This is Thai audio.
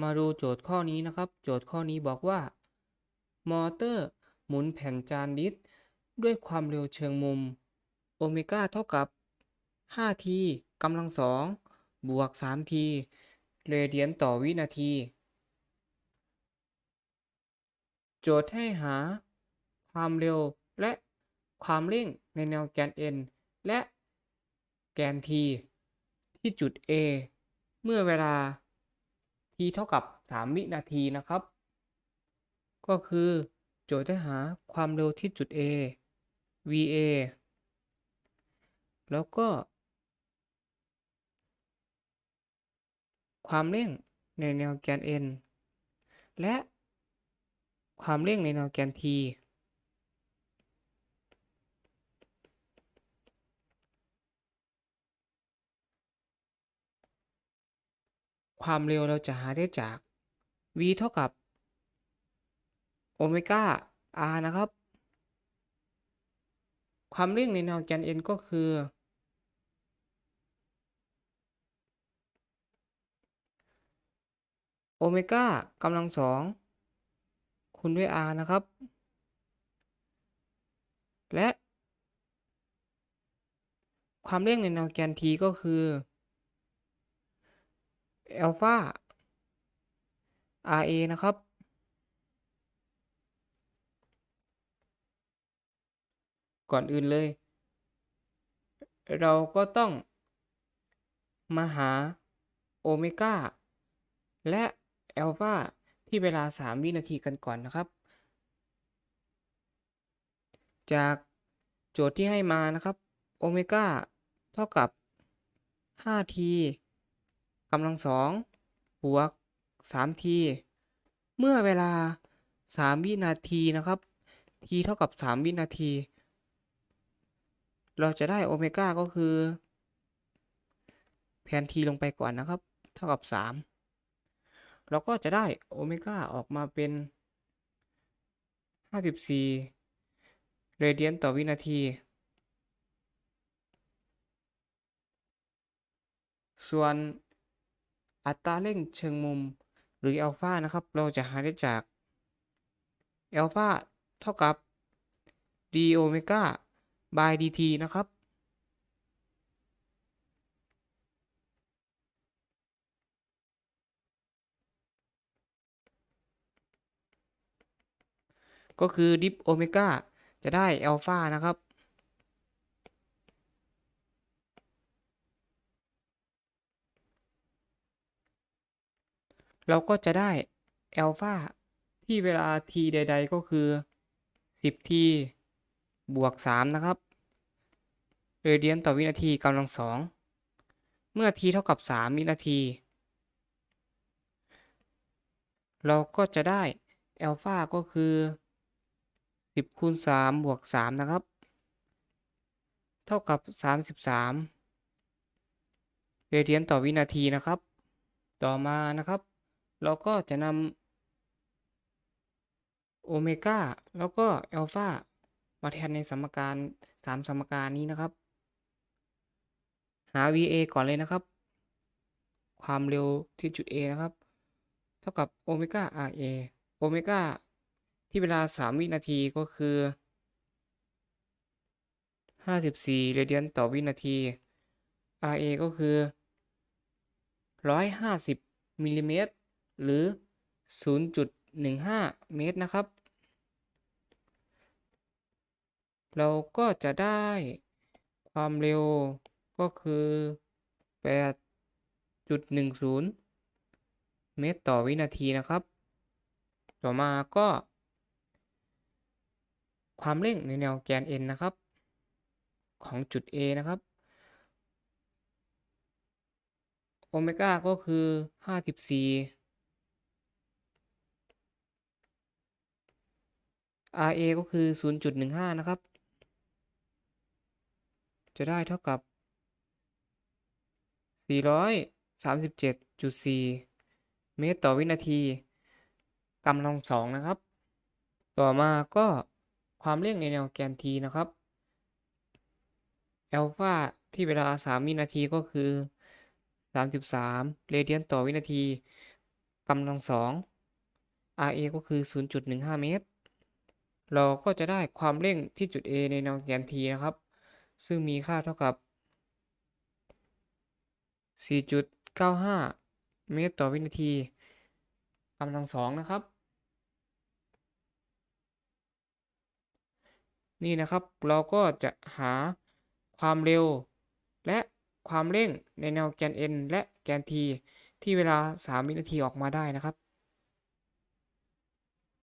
มาดูโจทย์ข้อนี้นะครับ โจทย์ข้อนี้บอกว่า มอเตอร์หมุนแผ่นจานดิสด้วยความเร็วเชิงมุมโอเมก้าเท่ากับ 5t กำลังสองบวก 3t เรเดียนต่อวินาที โจทย์ให้หา ความเร็วและความเร่งในแนวแกน n และแกน t ที่จุด A เมื่อเวลา t เท่ากับ 3 วินาทีนะครับ ก็คือโจทย์ให้หาความเร็วที่จุด A VA แล้วก็ ความเร่งในแนวแกน n และความเร่งในแนวแกน t ความเร็วเราจะหาได้จาก v เท่ากับโอเมก้า r นะครับ ความเร่งในแนวแกน n ก็คือ โอเมก้ากำลังสองคูณด้วย r นะครับ และ ความเร่งในแนวแกน t ก็คือ อัลฟา RA นะครับ ก่อนอื่นเลย เราก็ต้องมาหาโอเมก้าและอัลฟาที่เวลา 3 วินาทีกันก่อนนะครับ จากโจทย์ที่ให้มานะครับโอเมก้าเท่ากับ 5t กำลังสองบวก 3t เมื่อเวลา 3 วินาทีนะครับ t เท่ากับ 3 วินาที เราจะได้โอเมก้าก็คือ แทน t ลงไปก่อนนะครับ เท่ากับ 3 เราก็จะได้โอเมก้าออกมาเป็น 54เรเดียนต่อวินาที ส่วน อัตราเร่งเชิงมุมหรืออัลฟานะครับ เราจะหาได้จากอัลฟาเท่ากับ d โอเมก้า by dt นะครับ ก็คือดิฟโอเมก้าจะได้อัลฟานะครับ เราก็จะได้แอลฟาที่เวลา t ใด ๆ ก็คือ 10t บวก 3 นะครับเรเดียนต่อวินาทีกำลังสองเมื่อ t เท่ากับ 3 วินาที เราก็จะได้แอลฟาก็คือ 10คูณ3บวก 3 นะครับ เท่ากับ 33เรเดียนต่อวินาทีนะครับ ต่อมานะครับ เราก็จะนำโอเมก้าแล้วก็อัลฟามาแทนในสมการ3สมการนี้นะครับ หา VA ก่อนเลยนะครับ ความเร็วที่จุด A นะครับ เท่ากับโอเมก้า RA โอเมก้าที่เวลา 3 วินาทีก็คือ 54เรเดียนต่อวินาที RA ก็คือ 150มิลลิเมตร หรือ 0.15 เมตรนะครับ เราก็จะได้ความเร็วก็คือ 8.10 เมตรต่อวินาทีนะครับ ต่อมาก็ ความเร่งในแนวแกน n นะครับ ของจุด A นะครับโอเมก้าก็คือ 54 RA ก็คือ 0.15 นะครับ จะได้เท่ากับ 437.4 เมตรต่อวินาทีกำลังสองนะครับ ต่อมาก็ความเร่งในแนวแกน t นะครับอัลฟาที่เวลา 3 วินาทีก็คือ 33 เรเดียนต่อวินาทีกำลังสอง RA ก็คือ 0.15 เมตร เราก็จะได้ความเร่งที่จุด A ในแนวแกน T นะครับ ซึ่งมีค่าเท่ากับ 4.95 เมตรต่อวินาทีกำลังสองนะครับ นี่นะครับเราก็จะหาความเร็ว และความเร่งในแนวแกน n และแกน t ที่เวลา 3 วินาทีออกมาได้นะครับ